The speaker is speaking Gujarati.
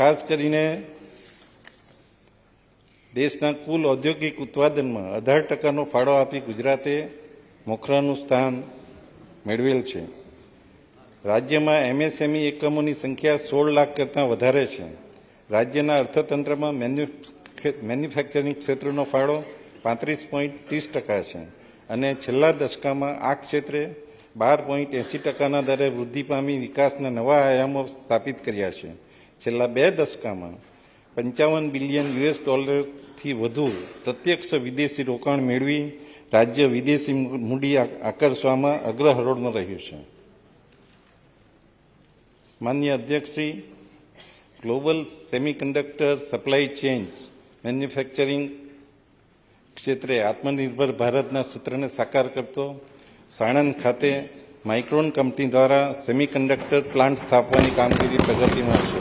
ખાસ કરીને દેશના કુલ ઔદ્યોગિક ઉત્પાદનમાં અઢાર ટકાનો ફાળો આપી ગુજરાતે મોખરાનું સ્થાન મેળવેલ છે. રાજ્યમાં એમએસએમઈ એકમોની સંખ્યા સોળ લાખ કરતાં વધારે છે. રાજ્યના અર્થતંત્રમાં મેન્યુફેક્ચરિંગ ક્ષેત્રનો ફાળો પાંત્રીસ પોઈન્ટ ત્રીસ ટકા છે અને છેલ્લા દશકામાં આ ક્ષેત્રે બાર પોઈન્ટ એંસી ટકાના દરે વૃદ્ધિ પામી વિકાસના નવા આયામો સ્થાપિત કર્યા છે. છેલ્લા બે દશકામાં પંચાવન બિલિયન યુએસ ડોલરથી વધુ પ્રત્યક્ષ વિદેશી રોકાણ મેળવી રાજ્ય વિદેશી મૂડી આકર્ષવામાં અગ્રહરોળમાં રહ્યું છે. માન્ય અધ્યક્ષશ્રી, global semiconductor supply chain manufacturing ક્ષેત્રે આત્મનિર્ભર ભારતના સૂત્રને સાકાર કરતો સાણંદ ખાતે માઇક્રોન કંપની દ્વારા સેમિકન્ડક્ટર પ્લાન્ટ સ્થાપવાની કામગીરી પ્રગતિમાં છે.